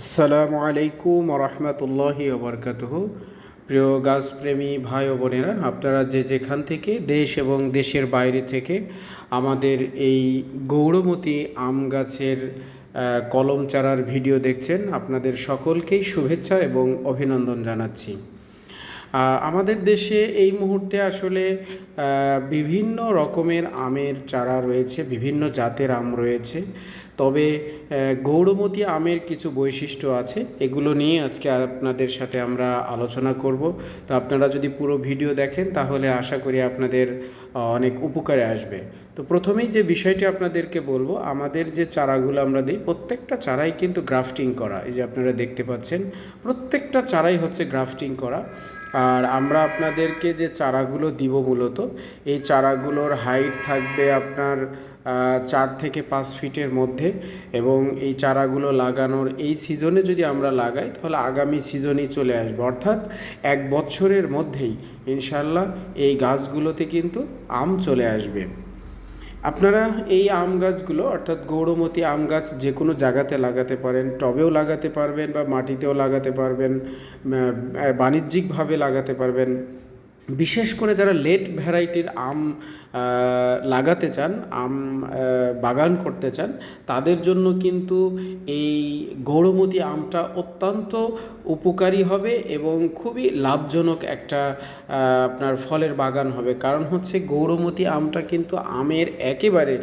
আসসালামু আলাইকুম রহমতুল্লাহি ওবরকাতুহ। প্রিয় গাছপ্রেমী ভাই ও বোনেরা, আপনারা যে যেখান থেকে দেশ এবং দেশের বাইরে থেকে আমাদের এই গৌরমতী আম গাছের কলম চারার ভিডিও দেখছেন, আপনাদের সকলকেই শুভেচ্ছা এবং অভিনন্দন জানাচ্ছি। আমাদের দেশে এই মুহূর্তে আসলে বিভিন্ন রকমের আমের চারা রয়েছে, বিভিন্ন জাতের আম রয়েছে। তবে গৌরমতী আমের কিছু বৈশিষ্ট্য আছে, এগুলো নিয়ে আজকে আপনাদের সাথে আমরা আলোচনা করব। তো আপনারা যদি পুরো ভিডিও দেখেন, তাহলে আশা করি আপনাদের অনেক উপকারে আসবে। তো প্রথমেই যে বিষয়টি আপনাদেরকে বলব, আমাদের যে চারাগুলো আমরা দিই, প্রত্যেকটা চারাই কিন্তু গ্রাফটিং করা। এই যে আপনারা দেখতে পাচ্ছেন, প্রত্যেকটা চারাই হচ্ছে গ্রাফটিং করা। আর আমরা আপনাদেরকে যে চারাগুলো দিব মূলত, এই চারাগুলোর হাইট থাকবে আপনার চার থেকে পাঁচ ফিটের মধ্যে এবং এই চারাগুলো লাগানোর এই সিজনে যদি আমরা লাগাই, তাহলে আগামী সিজনেই চলে আসব। অর্থাৎ এক বছরের মধ্যেই ইনশাল্লাহ এই গাছগুলোতে কিন্তু আম চলে আসবে। আপনারা এই আম গাছগুলো, অর্থাৎ গৌরমতি আম গাছ যে কোনো জায়গাতে লাগাতে পারেন, টবেও লাগাতে পারবেন বা মাটিতেও লাগাতে পারবেন বাণিজ্যিকভাবে লাগাতে পারবেন। বিশেষ করে যারা লেট ভ্যারাইটির আম লাগাতে চান, আম বাগান করতে চান, তাদের জন্য কিন্তু এই গৌরমতী আমটা অত্যন্ত উপকারী হবে এবং খুবই লাভজনক একটা আপনার ফলের বাগান হবে। কারণ হচ্ছে গৌরমতী আমটা কিন্তু আমের একেবারে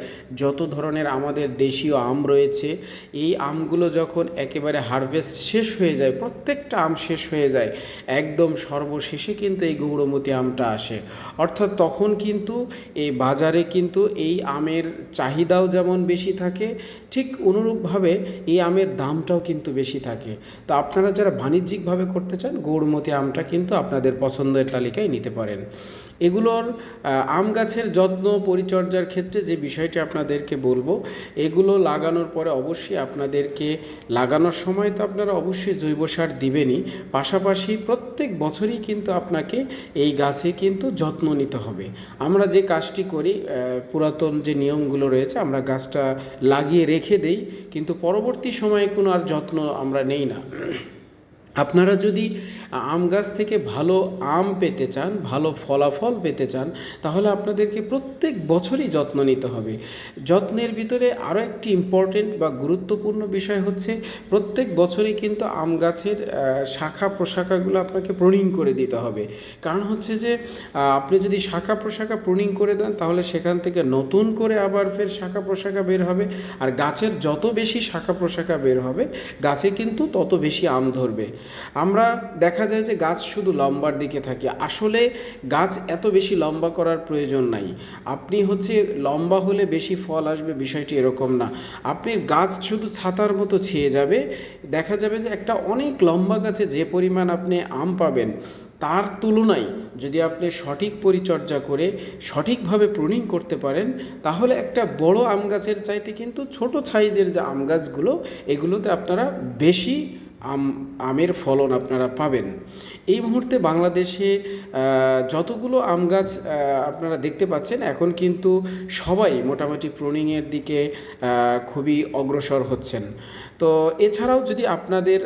যত ধরনের আমাদের দেশীয় আম রয়েছে, এই আমগুলো যখন একেবারে হারভেস্ট শেষ হয়ে যায়, প্রত্যেকটা আম শেষ হয়ে যায়, একদম সর্বশেষে কিন্তু এই গৌরমতী আমটা আসে। অর্থাৎ তখন কিন্তু এই বাজারে কিন্তু এই আমের চাহিদাও যেমন বেশি থাকে, ঠিক অনুরূপভাবে এই আমের দামটাও কিন্তু বেশি থাকে। তো আপনারা যারা বাণিজ্যিকভাবে করতে চান গৌরমতি আমটা কিন্তু আপনাদের পছন্দের তালিকায় নিতে পারেন। এগুলোর আম গাছের যত্ন পরিচর্যার ক্ষেত্রে যে বিষয়টি আপনাদেরকে বলব, এগুলো লাগানোর পরে অবশ্যই আপনাদেরকে লাগানোর সময় তো আপনারা অবশ্যই জৈব সার দিবেনই, পাশাপাশি প্রত্যেক বছরই কিন্তু আপনাকে এই গাছে কিন্তু যত্ন নিতে হবে। আমরা যে কাজটি করি পুরাতন যে নিয়মগুলো রয়েছে, আমরা গাছটা লাগিয়ে রেখে দেই, কিন্তু পরবর্তী সময়ে কোনো আর যত্ন আমরা নেই না। আপনারা যদি আম গাছ থেকে ভালো আম পেতে চান, ভালো ফলাফল পেতে চান, তাহলে আপনাদেরকে প্রত্যেক বছরই যত্ন নিতে হবে। যত্নের ভিতরে আরও একটি ইম্পর্টেন্ট বা গুরুত্বপূর্ণ বিষয় হচ্ছে, প্রত্যেক বছরই কিন্তু আম গাছের শাখা প্রশাখাগুলো আপনাকে প্রুনিং করে দিতে হবে। কারণ হচ্ছে যে আপনি যদি শাখা প্রশাখা প্রুনিং করে দেন, তাহলে সেখান থেকে নতুন করে আবার ফের শাখা প্রশাখা বের হবে। আর গাছের যত বেশি শাখা প্রশাখা বের হবে, গাছে কিন্তু তত বেশি আম ধরবে। আমরা দেখা যায় যে গাছ শুধু লম্বার দিকে থাকে। আসলে গাছ এত বেশি লম্বা করার প্রয়োজন নাই। আপনি হচ্ছে লম্বা হলে বেশি ফল আসবে, বিষয়টি এরকম না। আপনি গাছ শুধু ছাতার মতো ছেয়ে যাবে। দেখা যাবে যে একটা অনেক লম্বা গাছে যে পরিমাণ আপনি আম পাবেন, তার তুলনায় যদি আপনি সঠিক পরিচর্যা করে সঠিকভাবে প্রুনিং করতে পারেন, তাহলে একটা বড় আম গাছের চাইতে কিন্তু ছোট সাইজের যে আম গাছগুলো, এগুলোতে আপনারা বেশি আম, আমের ফলন আপনারা পাবেন। এই মুহূর্তে বাংলাদেশে যতগুলো আম গাছ আপনারা দেখতে পাচ্ছেন, এখন কিন্তু সবাই মোটামুটি প্রুনিংয়ের দিকে খুবই অগ্রসর হচ্ছেন। তো এছাড়াও যদি আপনাদের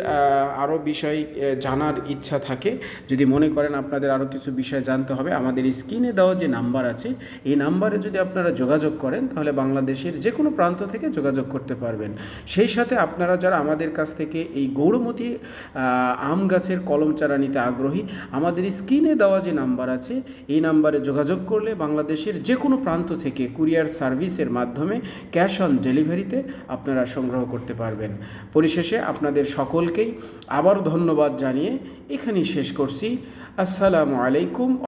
আরও বিষয় জানার ইচ্ছা থাকে, যদি মনে করেন আপনাদের আরও কিছু বিষয় জানতে হবে, আমাদের স্ক্রিনে দেওয়া যে নাম্বার আছে, এই নাম্বারে যদি আপনারা যোগাযোগ করেন, তাহলে বাংলাদেশের যে কোনো প্রান্ত থেকে যোগাযোগ করতে পারবেন। সেই সাথে আপনারা যারা আমাদের কাছ থেকে এই গৌরমতী আম গাছের কলম চারা নিতে আগ্রহী, আমাদের স্ক্রিনে দেওয়া যে নাম্বার আছে, এই নাম্বারে যোগাযোগ করলে বাংলাদেশের যে কোনো প্রান্ত থেকে কুরিয়ার সার্ভিসের মাধ্যমে ক্যাশ অন ডেলিভারিতে আপনারা সংগ্রহ করতে পারবেন। পরিশেষে আপনাদের সকলকেই আবার ধন্যবাদ জানিয়ে এখানেই শেষ করছি। আসসালামু আলাইকুম।